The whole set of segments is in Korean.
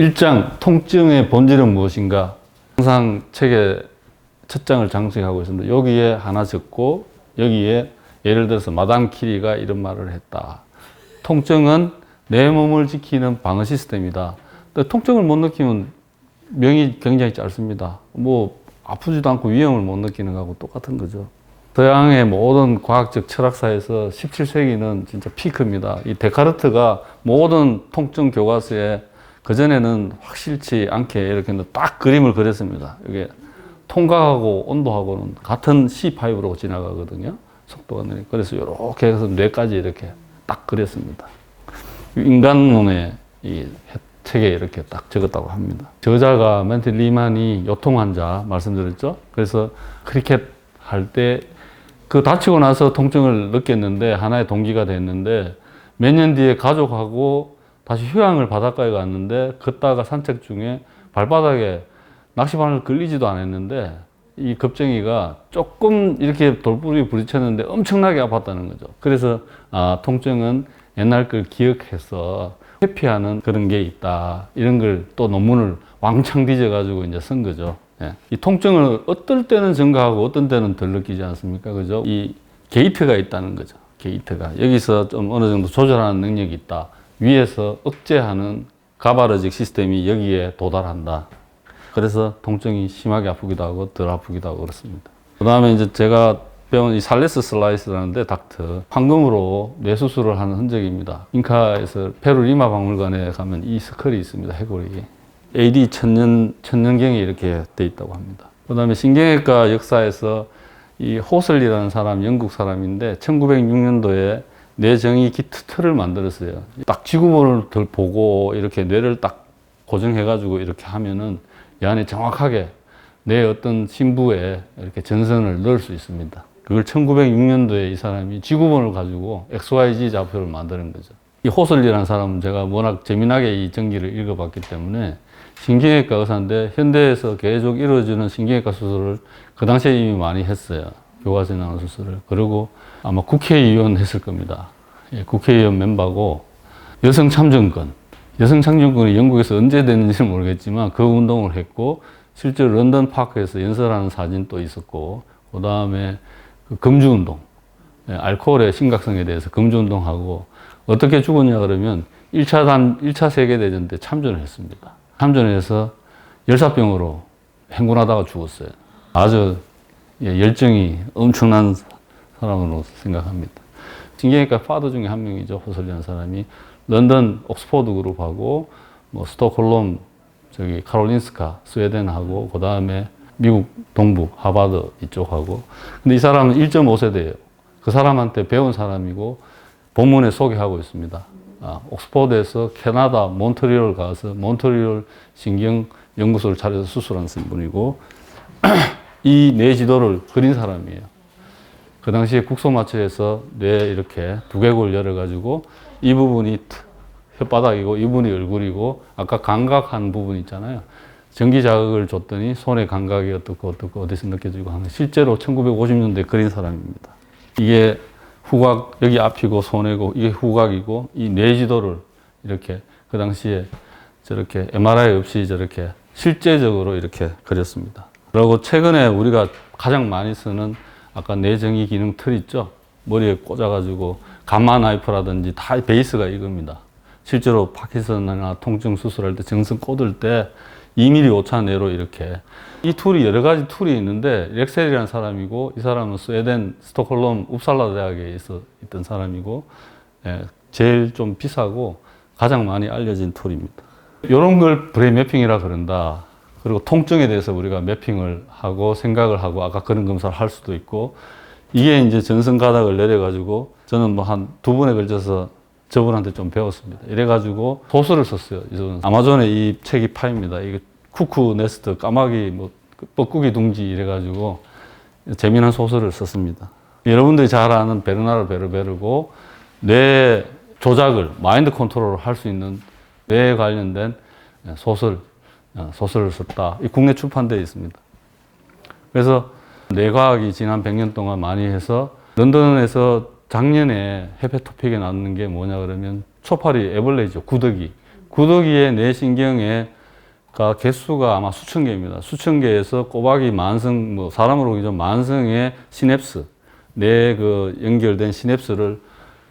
1장 통증의 본질은 무엇인가? 항상 책에 첫 장을 장식하고 있습니다. 여기에 하나 적고 여기에 예를 들어서 마담 키리가 이런 말을 했다. 통증은 내 몸을 지키는 방어 시스템이다. 통증을 못 느끼면 명이 굉장히 짧습니다. 뭐 아프지도 않고 위험을 못 느끼는 거하고 똑같은 거죠. 서양의 모든 과학적 철학사에서 17세기는 진짜 피크입니다. 이 데카르트가 모든 통증 교과서에 그전에는 확실치 않게 이렇게 딱 그림을 그렸습니다. 이게 통각하고 온도하고는 같은 C5로 지나가거든요. 속도가 느리 그래서 이렇게 해서 뇌까지 이렇게 딱 그렸습니다. 인간론의 이 책에 이렇게 딱 적었다고 합니다. 저자가 멘트 리만이 요통 환자 말씀드렸죠. 그래서 크리켓 할 때 그 다치고 나서 통증을 느꼈는데 하나의 동기가 됐는데 몇 년 뒤에 가족하고 다시 휴양을 바닷가에 갔는데 걷다가 산책 중에 발바닥에 낚시바늘 걸리지도 않았는데 이 겁쟁이가 조금 이렇게 돌부리 부딪혔는데 엄청나게 아팠다는 거죠. 그래서 아, 통증은 옛날 걸 기억해서 회피하는 그런 게 있다. 이런 걸 또 논문을 왕창 뒤져가지고 이제 쓴 거죠. 예. 이 통증을 어떨 때는 증가하고 어떤 때는 덜 느끼지 않습니까? 그죠? 이 게이트가 있다는 거죠. 게이트가. 여기서 좀 어느 정도 조절하는 능력이 있다. 위에서 억제하는 가바르직 시스템이 여기에 도달한다. 그래서 통증이 심하게 아프기도 하고 덜 아프기도 하고 그렇습니다. 그 다음에 이제 제가 배운 이 살레스 슬라이스라는데 닥터 황금으로 뇌수술을 하는 흔적입니다. 잉카에서 페루 리마 박물관에 가면 이 스컬이 있습니다. 해골이. AD 천년, 천년경에 이렇게 돼 있다고 합니다. 그 다음에 신경외과 역사에서 이 호슬리라는 사람, 영국 사람인데 1906년도에 뇌정의 기트 틀을 만들었어요. 딱 지구본을 덜 보고 이렇게 뇌를 딱 고정해가지고 이렇게 하면은 이 안에 정확하게 내 어떤 신부에 이렇게 전선을 넣을 수 있습니다. 그걸 1906년도에 이 사람이 지구본을 가지고 XYZ 좌표를 만드는 거죠. 이 호슬리라는 사람은 제가 워낙 재미나게 이 전기를 읽어봤기 때문에 신경외과 의사인데 현대에서 계속 이루어지는 신경외과 수술을 그 당시에 이미 많이 했어요. 교과서에 나오는 수술을. 그리고 아마 국회의원 했을 겁니다. 예, 국회의원 멤버고 여성 참정권. 여성 참정권이 영국에서 언제 됐는지는 모르겠지만 그 운동을 했고 실제로 런던 파크에서 연설하는 사진도 있었고 그 다음에 그 금주 운동. 예, 알코올의 심각성에 대해서 금주 운동하고 어떻게 죽었냐 그러면 1차 단, 1차 세계 대전 때 참전을 했습니다. 참전해서 열사병으로 행군하다가 죽었어요. 아주 예, 열정이 엄청난 사람으로 생각합니다. 신경외과 파더 중에 한 명이죠. 호설리라는 사람이 런던 옥스포드 그룹하고 뭐 스톡홀름 저기 카롤린스카 스웨덴하고 그 다음에 미국 동부 하버드 이쪽하고 근데 이 사람은 1.5세대예요. 그 사람한테 배운 사람이고 본문에 소개하고 있습니다. 아, 옥스포드에서 캐나다 몬트리올 가서 몬트리올 신경 연구소를 차려서 수술한 분이고 이 뇌 지도를 그린 사람이에요. 그 당시에 국소마취에서 뇌 이렇게 두개골 열어가지고 이 부분이 혓바닥이고 이 부분이 얼굴이고 아까 감각한 부분 있잖아요. 전기 자극을 줬더니 손의 감각이 어떻고 어떻고 어디서 느껴지고 하는 실제로 1950년대 그린 사람입니다. 이게 후각 여기 앞이고 손해고 이게 후각이고 이 뇌 지도를 이렇게 그 당시에 저렇게 MRI 없이 저렇게 실제적으로 이렇게 그렸습니다. 그리고 최근에 우리가 가장 많이 쓰는 아까 뇌정의 기능 틀 있죠? 머리에 꽂아가지고 가마 나이프라든지 다 베이스가 이겁니다. 실제로 파키슨이나 통증 수술할 때 정선 꽂을 때 2mm 오차 내로 이렇게 이 툴이 여러 가지 툴이 있는데 렉셀이라는 사람이고 이 사람은 스웨덴 스톡홀름 웁살라 대학에 있어 있던 사람이고 예, 제일 좀 비싸고 가장 많이 알려진 툴입니다. 이런 걸 브레인 매핑이라 그런다. 그리고 통증에 대해서 우리가 매핑을 하고 생각을 하고 아까 그런 검사를 할 수도 있고 이게 이제 전선 가닥을 내려가지고 저는 뭐 한 두 번에 걸쳐서 저분한테 좀 배웠습니다. 이래가지고 소설을 썼어요. 이건 아마존에 이 책이 파입니다. 이게 쿠쿠 네스트 까마귀 뭐 뻐꾸기 둥지 이래가지고 재미난 소설을 썼습니다. 여러분들이 잘 아는 베르나르 베르베르고 뇌 조작을 마인드 컨트롤을 할 수 있는 뇌에 관련된 소설 어, 소설을 썼다. 이 국내 출판되어 있습니다. 그래서 뇌과학이 지난 100년 동안 많이 해서 런던에서 작년에 해외 토픽에 나왔는 게 뭐냐 그러면 초파리 애벌레죠. 구더기. 구더기의 뇌신경의 가 개수가 아마 수천 개입니다. 수천 개에서 꼬박이 만성, 뭐 사람으로 보기 좀 만성의 시냅스, 뇌그 연결된 시냅스를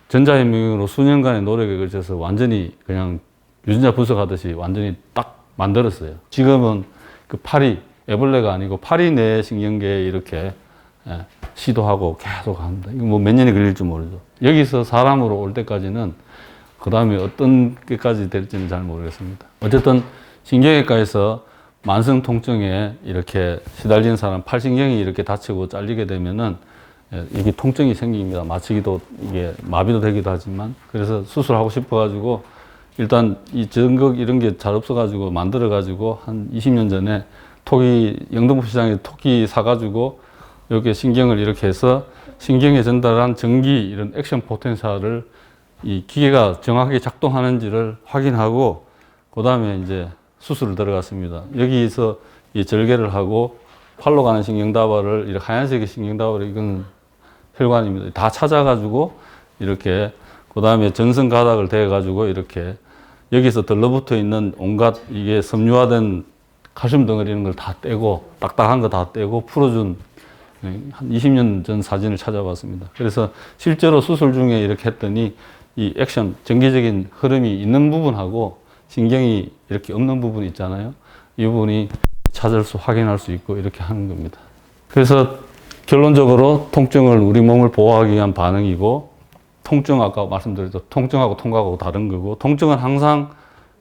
전자현미경으로 수년간의 노력에 걸쳐서 완전히 그냥 유전자 분석하듯이 완전히 딱 만들었어요. 지금은 그 파리, 애벌레가 아니고 파리 뇌 신경계에 이렇게 예, 시도하고 계속 합니다. 이거 뭐 몇 년이 걸릴지 모르죠. 여기서 사람으로 올 때까지는 그 다음에 어떤 게까지 될지는 잘 모르겠습니다. 어쨌든 신경외과에서 만성 통증에 이렇게 시달리는 사람, 팔신경이 이렇게 다치고 잘리게 되면은 예, 이게 통증이 생깁니다. 마취기도 이게 마비도 되기도 하지만 그래서 수술하고 싶어가지고 일단 이 전극 이런 게 잘 없어가지고 만들어가지고 한 20년 전에 토기 영등포 시장에 토끼 사가지고 이렇게 신경을 이렇게 해서 신경에 전달한 전기 이런 액션 포텐셜을 이 기계가 정확하게 작동하는지를 확인하고 그 다음에 이제 수술을 들어갔습니다. 여기서 이 절개를 하고 팔로 가는 신경다발을 이렇게 하얀색의 신경다발을 이건 혈관입니다. 다 찾아가지고 이렇게 그 다음에 전선 가닥을 대가지고 이렇게 여기서 들러붙어 있는 온갖 이게 섬유화된 칼슘 덩어리 이런 걸다 떼고 딱딱한 거 다 떼고 풀어준 네, 한 20년 전 사진을 찾아봤습니다. 그래서 실제로 수술 중에 이렇게 했더니 이 액션, 전기적인 흐름이 있는 부분하고 신경이 이렇게 없는 부분 있잖아요. 이 부분이 찾을 수, 확인할 수 있고 이렇게 하는 겁니다. 그래서 결론적으로 통증을 우리 몸을 보호하기 위한 반응이고 통증 아까 말씀드렸죠. 통증하고 통과하고 다른 거고 통증은 항상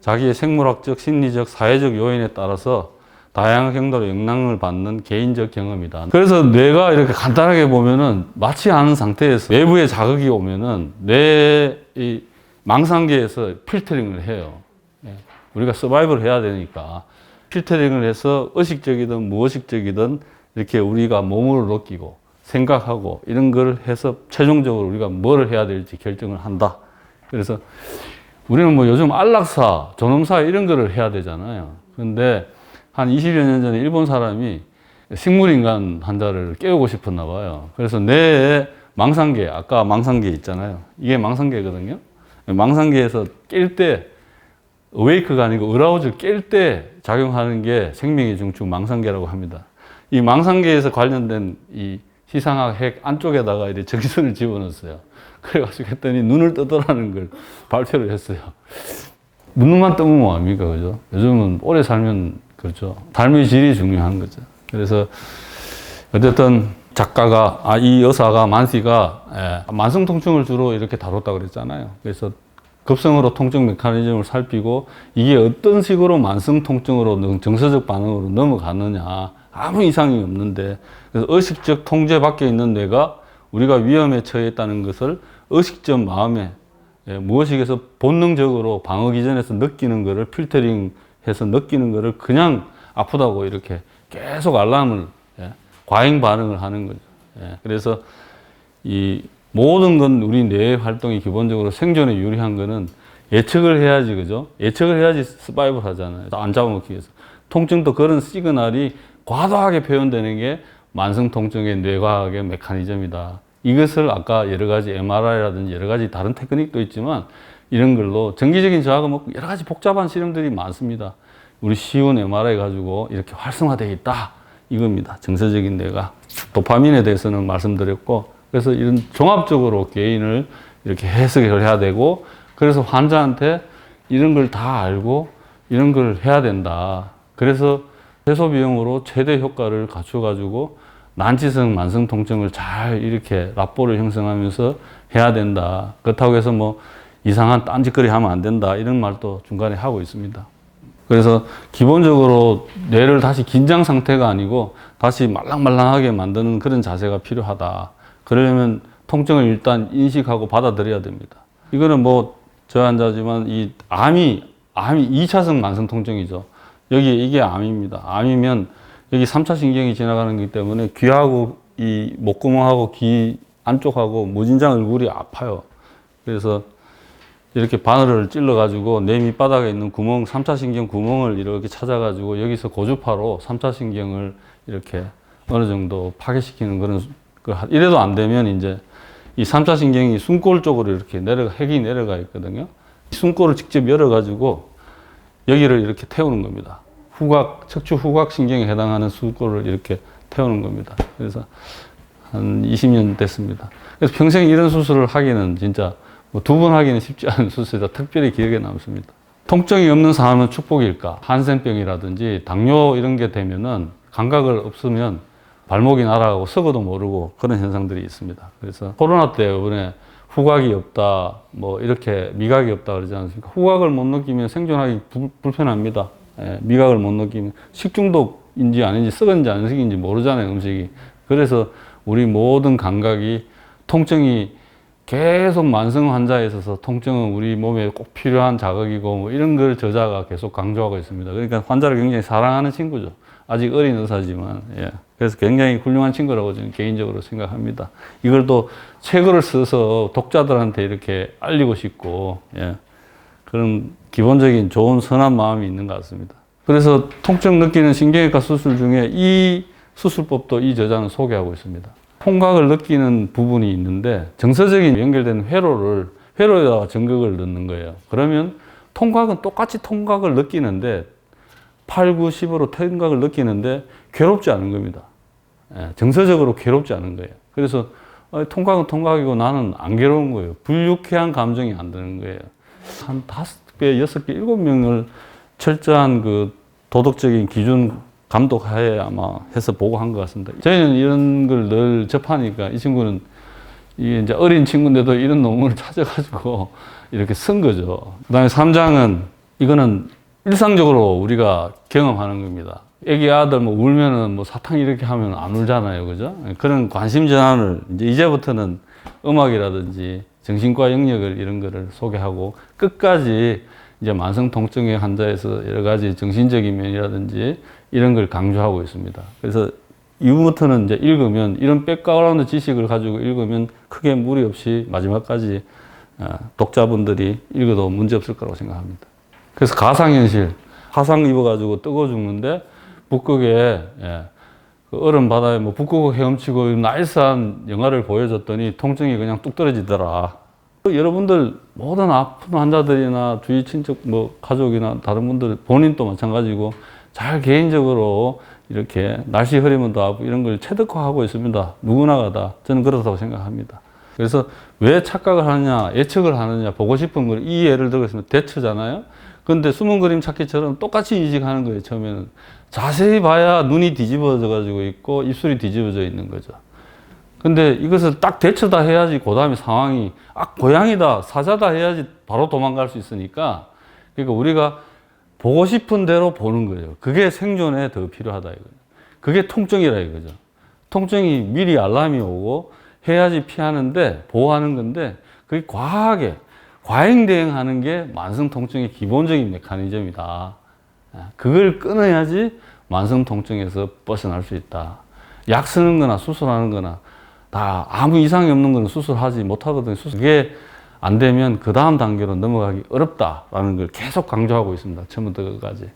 자기의 생물학적, 심리적, 사회적 요인에 따라서 다양한 경로로 영향을 받는 개인적 경험이다. 그래서 뇌가 이렇게 간단하게 보면은 마치 않은 상태에서 외부의 자극이 오면은 뇌의 망상계에서 필터링을 해요. 예. 우리가 서바이벌 해야 되니까 필터링을 해서 의식적이든 무의식적이든 이렇게 우리가 몸으로 느끼고 생각하고 이런 걸 해서 최종적으로 우리가 뭘 해야 될지 결정을 한다. 그래서 우리는 뭐 요즘 안락사, 존엄사 이런 거를 해야 되잖아요. 근데 한 20여 년 전에 일본 사람이 식물인간 환자를 깨우고 싶었나 봐요. 그래서 뇌에 망상계, 아까 망상계 있잖아요. 이게 망상계거든요. 망상계에서 깰 때, 어웨이크가 아니고 어라우즈를 깰때 작용하는 게 생명의 중추 망상계라고 합니다. 이 망상계에서 관련된 이 시상학 핵 안쪽에다가 이렇게 정신을 집어넣었어요. 그래가지고 했더니 눈을 뜨더라는 걸 발표를 했어요. 눈만 뜨면 뭐합니까, 그죠? 요즘은 오래 살면 그렇죠. 삶의 질이 중요한 거죠. 그래서 어쨌든 작가가 아 이 여사가 만시가 예, 만성 통증을 주로 이렇게 다뤘다 그랬잖아요. 그래서 급성으로 통증 메커니즘을 살피고 이게 어떤 식으로 만성 통증으로 정서적 반응으로 넘어가느냐 아무 이상이 없는데 의식적 통제 밖에 있는 뇌가 우리가 위험에 처해 있다는 것을 의식적 마음에 예, 무의식에서 본능적으로 방어 기전에서 느끼는 것을 필터링 해서 느끼는 것을 그냥 아프다고 이렇게 계속 알람을 예, 과잉 반응을 하는 거죠. 예, 그래서 이 모든 건 우리 뇌 활동이 기본적으로 생존에 유리한 거는 예측을 해야지 그죠? 예측을 해야지 스바이벌 하잖아요. 안 잡아먹기 위해서. 통증도 그런 시그널이 과도하게 표현되는 게 만성 통증의 뇌과학의 메커니즘이다. 이것을 아까 여러 가지 MRI라든지 여러 가지 다른 테크닉도 있지만 이런 걸로 정기적인 저하고 뭐 여러 가지 복잡한 실험들이 많습니다. 우리 쉬운 MRI 가지고 이렇게 활성화되어 있다. 이겁니다. 정서적인 뇌가. 도파민에 대해서는 말씀드렸고, 그래서 이런 종합적으로 개인을 이렇게 해석을 해야 되고, 그래서 환자한테 이런 걸 다 알고, 이런 걸 해야 된다. 그래서 해소 비용으로 최대 효과를 갖춰가지고, 난치성 만성 통증을 잘 이렇게 라포를 형성하면서 해야 된다. 그렇다고 해서 뭐 이상한 딴짓거리 하면 안 된다. 이런 말도 중간에 하고 있습니다. 그래서 기본적으로 뇌를 다시 긴장 상태가 아니고 다시 말랑말랑하게 만드는 그런 자세가 필요하다. 그러려면 통증을 일단 인식하고 받아들여야 됩니다. 이거는 뭐 저 환자지만 이 암이 암이 2차성 만성 통증이죠. 여기 이게 암입니다. 암이면 여기 3차 신경이 지나가는 거기 때문에 귀하고 이 목구멍하고 귀 안쪽하고 무진장 얼굴이 아파요. 그래서 이렇게 바늘을 찔러가지고 뇌 밑바닥에 있는 구멍, 3차 신경 구멍을 이렇게 찾아가지고 여기서 고주파로 3차 신경을 이렇게 어느 정도 파괴시키는 그런, 그 이래도 안 되면 이제 이 3차 신경이 숨골 쪽으로 이렇게 내려가, 핵이 내려가 있거든요. 숨골을 직접 열어가지고 여기를 이렇게 태우는 겁니다. 후각, 척추 후각 신경에 해당하는 수골을 이렇게 태우는 겁니다. 그래서 한 20년 됐습니다. 그래서 평생 이런 수술을 하기는 진짜 뭐 두번 하기는 쉽지 않은 수술이다. 특별히 기억에 남습니다. 통증이 없는 사람은 축복일까? 한센병이라든지 당뇨 이런 게 되면은 감각을 없으면 발목이 날아가고 썩어도 모르고 그런 현상들이 있습니다. 그래서 코로나 때 이번에 후각이 없다, 뭐 이렇게 미각이 없다 그러지 않습니까? 후각을 못 느끼면 생존하기 불, 불편합니다. 예, 미각을 못 느끼면 식중독인지 아닌지 썩은지 안 썩인지 모르잖아요, 음식이. 그래서 우리 모든 감각이 통증이 계속 만성 환자에 있어서 통증은 우리 몸에 꼭 필요한 자극이고 뭐 이런 걸 저자가 계속 강조하고 있습니다. 그러니까 환자를 굉장히 사랑하는 친구죠. 아직 어린 의사지만, 예. 그래서 굉장히 훌륭한 친구라고 저는 개인적으로 생각합니다. 이걸 또 책을 써서 독자들한테 이렇게 알리고 싶고, 예. 그런 기본적인 좋은 선한 마음이 있는 것 같습니다. 그래서 통증 느끼는 신경외과 수술 중에 이 수술법도 이 저자는 소개하고 있습니다. 통각을 느끼는 부분이 있는데 정서적인 연결된 회로를 회로에다가 전극을 넣는 거예요. 그러면 통각은 똑같이 통각을 느끼는데 8, 9, 10으로 통각을 느끼는데 괴롭지 않은 겁니다. 예, 정서적으로 괴롭지 않은 거예요. 그래서 어, 통각은 통각이고 나는 안 괴로운 거예요. 불유쾌한 감정이 안 드는 거예요. 한 다섯 개, 여섯 개, 일곱 명을 철저한 그 도덕적인 기준 감독하에 아마 해서 보고 한 것 같습니다. 저희는 이런 걸 늘 접하니까 이 친구는 이게 이제 어린 친구인데도 이런 논문을 찾아가지고 이렇게 쓴 거죠. 그 다음에 3장은 이거는 일상적으로 우리가 경험하는 겁니다. 애기 아들 뭐 울면은 뭐 사탕 이렇게 하면 안 울잖아요. 그죠? 그런 관심 전환을 이제 이제부터는 음악이라든지 정신과 영역을 이런 거를 소개하고 끝까지 이제 만성 통증의 환자에서 여러 가지 정신적인 면이라든지 이런 걸 강조하고 있습니다. 그래서 이후부터는 이제 읽으면 이런 백그라운드 지식을 가지고 읽으면 크게 무리 없이 마지막까지 어, 독자분들이 읽어도 문제 없을 거라고 생각합니다. 그래서 가상현실, 화상 입어가지고 뜨거 죽는데 북극에 예, 그 얼음 바다에 뭐 북극을 헤엄치고 나이스한 영화를 보여줬더니 통증이 그냥 뚝 떨어지더라. 그 여러분들 모든 아픈 환자들이나 주위 친척 뭐 가족이나 다른 분들 본인도 마찬가지고 잘 개인적으로 이렇게 날씨 흐리면 더 아프고 이런 걸 체득화하고 있습니다. 누구나가 다 저는 그렇다고 생각합니다. 그래서 왜 착각을 하느냐, 예측을 하느냐, 보고 싶은 걸 이 예를 들어서 대처잖아요. 근데 숨은 그림 찾기처럼 똑같이 인식하는 거예요, 처음에는. 자세히 봐야 눈이 뒤집어져 가지고 있고 입술이 뒤집어져 있는 거죠. 근데 이것을 딱 대처다 해야지 그 다음에 상황이 아 고양이다 사자다 해야지 바로 도망갈 수 있으니까 그러니까 우리가 보고 싶은 대로 보는 거예요. 그게 생존에 더 필요하다 이거예요. 그게 통증이라 이거죠. 통증이 미리 알람이 오고 해야지 피하는데 보호하는 건데 그게 과하게 과잉 대응하는 게 만성 통증의 기본적인 메커니즘이다. 그걸 끊어야지 만성 통증에서 벗어날 수 있다. 약 쓰는 거나 수술하는 거나 다 아무 이상이 없는 거는 수술하지 못하거든요. 그게 안 되면 그 다음 단계로 넘어가기 어렵다라는 걸 계속 강조하고 있습니다. 처음부터 끝까지.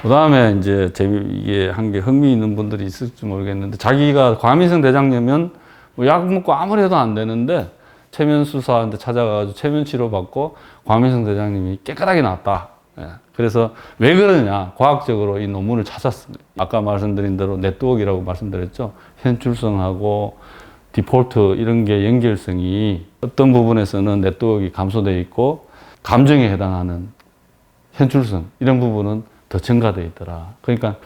그 다음에 이제 재미, 이게 한 게 흥미 있는 분들이 있을지 모르겠는데 자기가 과민성 대장염은 뭐 약 먹고 아무리 해도 안 되는데 체면 수사한테 찾아가가지고 체면 치료 받고 과민성 대장염이 깨끗하게 나았다. 예. 그래서 왜 그러냐 과학적으로 이 논문을 찾았습니다. 아까 말씀드린 대로 네트워크라고 말씀드렸죠. 현출성하고 디폴트 이런 게 연결성이 어떤 부분에서는 네트워크가 감소되어 있고 감정에 해당하는 현출성 이런 부분은 더 증가되어 있더라. 그러니까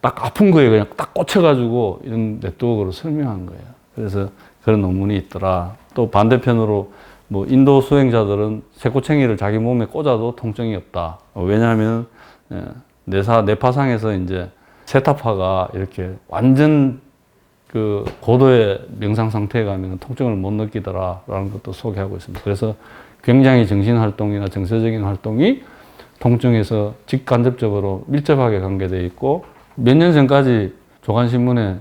딱 아픈 거에 그냥 딱 꽂혀가지고 이런 네트워크로 설명한 거예요. 그래서 그런 논문이 있더라. 또 반대편으로 뭐 인도 수행자들은 쇠꼬챙이를 자기 몸에 꽂아도 통증이 없다. 왜냐하면 예, 뇌사 뇌파상에서 이제 세타파가 이렇게 완전 그 고도의 명상 상태에 가면 통증을 못 느끼더라라는 것도 소개하고 있습니다. 그래서 굉장히 정신 활동이나 정서적인 활동이 통증에서 직간접적으로 밀접하게 관계되어 있고 몇 년 전까지 조간신문에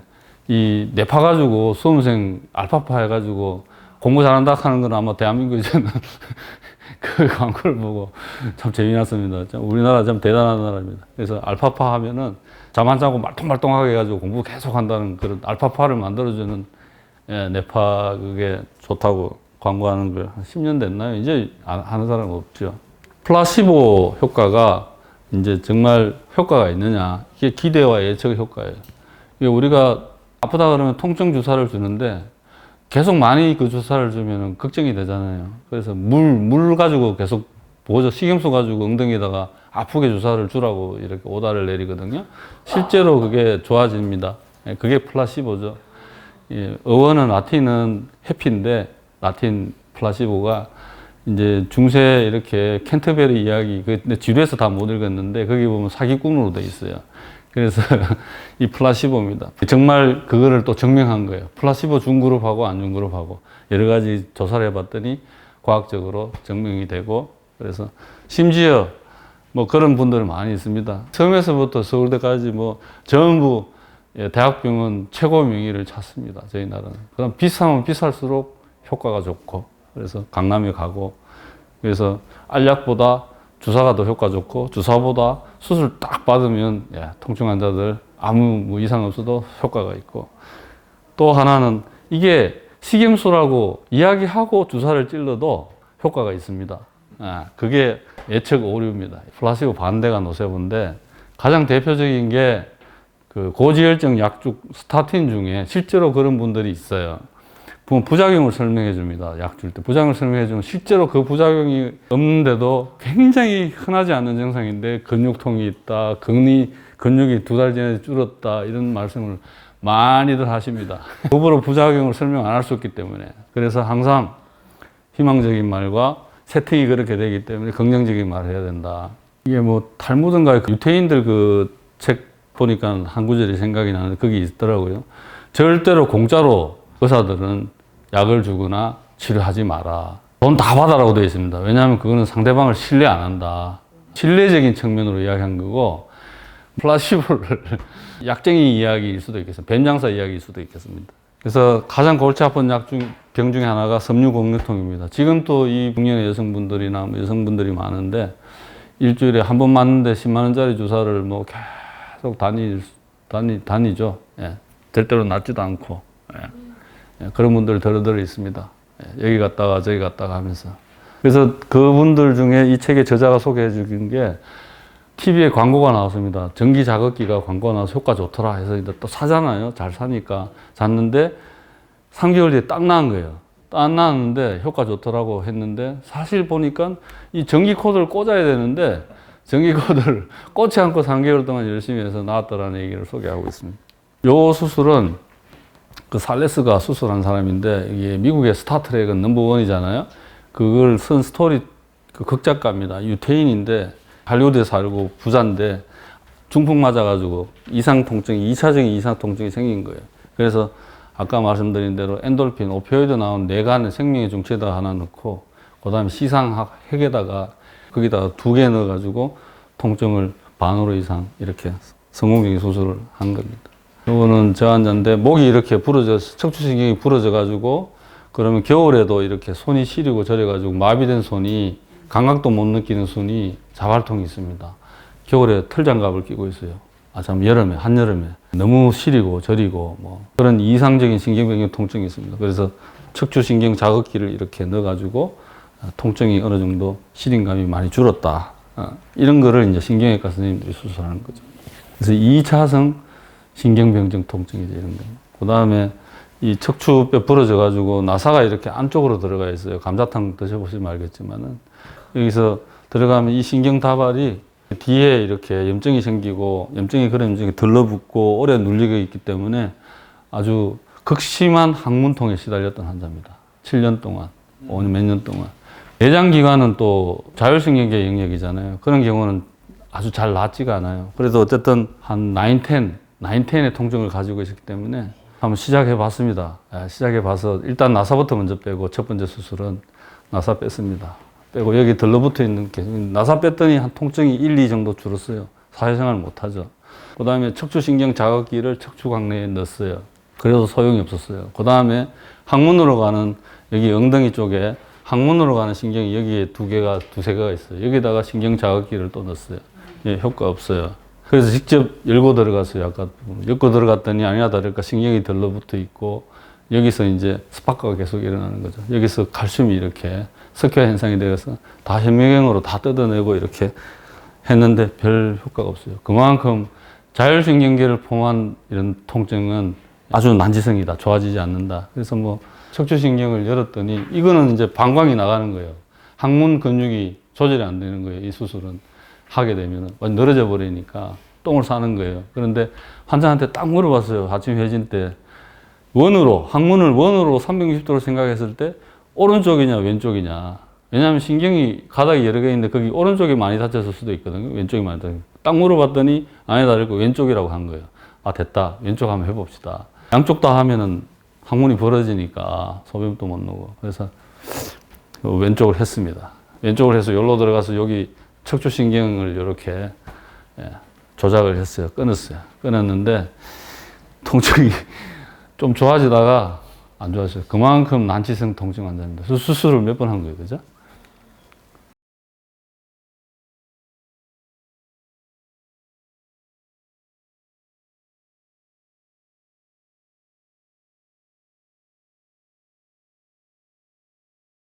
이 뇌파 가지고 수험생 알파파 해가지고 공부 잘한다 하는 건 아마 대한민국에서는 그 광고를 보고 참 재미났습니다. 참 우리나라 참 대단한 나라입니다. 그래서 알파파 하면은 잠 안 자고 말똥말똥하게 해가지고 공부 계속 한다는 그런 알파파를 만들어주는 예, 뇌파 그게 좋다고 광고하는 걸 한 10년 됐나요? 이제 안 하는 사람 없죠. 플라시보 효과가 이제 정말 효과가 있느냐 이게 기대와 예측 효과예요. 우리가 아프다 그러면 통증 주사를 주는데 계속 많이 그 주사를 주면 걱정이 되잖아요. 그래서 물, 물 가지고 계속 보죠. 식염수 가지고 엉덩이에다가 아프게 주사를 주라고 이렇게 오다를 내리거든요. 실제로 그게 좋아집니다. 예, 그게 플라시보죠. 예, 어원은 라틴은 해피인데 라틴 플라시보가 이제 중세 이렇게 캔터베리 이야기 그 지루해서 다 못 읽었는데 거기 보면 사기꾼으로 돼 있어요. 그래서 이 플라시보입니다. 정말 그거를 또 증명한 거예요. 플라시보 준 그룹하고 안 준 그룹하고 여러 가지 조사를 해봤더니 과학적으로 증명이 되고 그래서 심지어 뭐 그런 분들 많이 있습니다. 처음에서부터 서울대까지 뭐 전부 예, 대학병원 최고 명의를 찾습니다. 저희 나라는. 그럼 비싸면 비쌀수록 효과가 좋고 그래서 강남에 가고 그래서 알약보다 주사가 더 효과 좋고 주사보다 수술 딱 받으면 예, 통증 환자들 아무 뭐 이상 없어도 효과가 있고 또 하나는 이게 식염수라고 이야기하고 주사를 찔러도 효과가 있습니다. 아, 그게 예측 오류입니다. 플라시보 반대가 노세보인데 가장 대표적인 게 그 고지혈증 약중 스타틴 중에 실제로 그런 분들이 있어요. 보면 부작용을 설명해 줍니다. 약 줄 때. 부작용을 설명해 주면 실제로 그 부작용이 없는데도 굉장히 흔하지 않은 증상인데 근육통이 있다, 근이, 근육이 두 달 전에 줄었다, 이런 말씀을 많이들 하십니다. 법으로 부작용을 설명 안 할 수 없기 때문에. 그래서 항상 희망적인 말과 세팅이 그렇게 되기 때문에 긍정적인 말을 해야 된다. 이게 뭐 탈무든가 유태인들 그 책 보니까 한 구절이 생각이 나는데 거기 있더라고요. 절대로 공짜로 의사들은 약을 주거나 치료하지 마라. 돈 다 받아라고 되어 있습니다. 왜냐하면 그거는 상대방을 신뢰 안 한다. 신뢰적인 측면으로 이야기한 거고 플라시보를 약쟁이 이야기일 수도 있겠습니다. 뱀장사 이야기일 수도 있겠습니다. 그래서 가장 골치 아픈 약 중, 병 중에 하나가 섬유공유통입니다. 지금 또 이 중년의 여성분들이나 뭐 여성분들이 많은데 일주일에 한 번 맞는데 10만 원짜리 주사를 뭐 계속 다니, 다니, 다니죠. 예. 절대로 낫지도 않고. 예. 예, 그런 분들 더러더러 있습니다. 예. 여기 갔다가 저기 갔다가 하면서. 그래서 그분들 중에 이 책의 저자가 소개해 주긴 게 TV에 광고가 나왔습니다. 전기 자극기가 광고 나와서 효과 좋더라 해서 또 사잖아요. 잘 사니까. 샀는데 3개월 뒤에 딱 나은 거예요. 딱 나왔는데 효과 좋더라고 했는데 사실 보니까 이 전기 코드를 꽂아야 되는데 전기 코드를 꽂지 않고 3개월 동안 열심히 해서 나왔다라는 얘기를 소개하고 있습니다. 요 수술은 그 살레스가 수술한 사람인데 이게 미국의 스타트랙은 넘버원이잖아요. 그걸 쓴 스토리 그 극작가입니다. 유태인인데 할리우드에 살고 부자인데 중풍 맞아가지고 이상 통증이 2차적인 이상 통증이 생긴 거예요. 그래서 아까 말씀드린 대로 엔돌핀, 오피오이드 나온 뇌간에 생명의 중체에다 하나 넣고 그다음에 시상학 핵에다가 거기다가 두 개 넣어가지고 통증을 반으로 이상 이렇게 성공적인 수술을 한 겁니다. 이거는 저 환자인데 목이 이렇게 부러져 척추신경이 부러져 가지고 그러면 겨울에도 이렇게 손이 시리고 저래 가지고 마비된 손이 감각도 못 느끼는 손이 자발통이 있습니다. 겨울에 털장갑을 끼고 있어요. 아, 참, 여름에, 한여름에. 너무 시리고 저리고, 뭐, 그런 이상적인 신경변경 통증이 있습니다. 그래서 척추신경 자극기를 이렇게 넣어가지고, 아, 통증이 어느 정도 시린감이 많이 줄었다. 아, 이런 거를 이제 신경외과 선생님들이 수술하는 거죠. 그래서 2차성 신경병증 통증이죠, 이런 거. 그 다음에 이 척추뼈 부러져가지고 나사가 이렇게 안쪽으로 들어가 있어요. 감자탕 드셔보시면 알겠지만은. 여기서 들어가면 이 신경 다발이 뒤에 이렇게 염증이 생기고 염증이 그런 염증이 들러붙고 오래 눌리고 있기 때문에 아주 극심한 항문통에 시달렸던 환자입니다. 7년 동안, 5년 몇 년 동안. 내장 기관은 또 자율신경계 영역이잖아요. 그런 경우는 아주 잘 낫지가 않아요. 그래도 어쨌든 한 9, 10, 9, 10의 통증을 가지고 있었기 때문에 한번 시작해 봤습니다. 시작해 봐서 일단 나사부터 먼저 빼고 첫 번째 수술은 나사 뺐습니다. 빼고 여기 들러붙어 있는 게 나사 뺐더니 한 통증이 1, 2 정도 줄었어요. 사회생활 못 하죠. 그 다음에 척추신경 자극기를 척추광내에 넣었어요. 그래도 소용이 없었어요. 그 다음에 항문으로 가는 여기 엉덩이 쪽에 항문으로 가는 신경이 여기에 두 개가 두세 개가 있어요. 여기다가 신경 자극기를 또 넣었어요. 예, 효과 없어요. 그래서 직접 열고 들어갔어요. 아까 열고 들어갔더니 아니나 다를까 신경이 들러붙어 있고 여기서 이제 스파크가 계속 일어나는 거죠. 여기서 칼슘이 이렇게 석회 현상이 되어서 다 현미경으로 다 뜯어내고 이렇게 했는데 별 효과가 없어요. 그만큼 자율신경계를 포함한 이런 통증은 아주 난지성이다. 좋아지지 않는다. 그래서 뭐 척추신경을 열었더니 이거는 이제 방광이 나가는 거예요. 항문 근육이 조절이 안 되는 거예요. 이 수술은 하게 되면 늘어져 버리니까 똥을 싸는 거예요. 그런데 환자한테 딱 물어봤어요. 아침 회진 때 원으로 항문을 원으로 360도로 생각했을 때 오른쪽이냐 왼쪽이냐. 왜냐하면 신경이 가닥이 여러 개 있는데 거기 오른쪽이 많이 다쳤을 수도 있거든요. 왼쪽이 많이 다쳤 딱 물어봤더니 아니다 이렇게 왼쪽이라고 한 거예요. 아 됐다. 왼쪽 한번 해봅시다. 양쪽 다 하면은 항문이 벌어지니까 소변도 못 넣고. 그래서 왼쪽을 했습니다. 왼쪽을 해서 여기로 들어가서 여기 척추신경을 이렇게 예, 조작을 했어요 끊었어요 끊었는데 통증이 좀 좋아지다가 안 좋아졌어요. 그만큼 난치성 통증 환자입니다. 수- 수술을 몇 번 한 거예요. 그죠?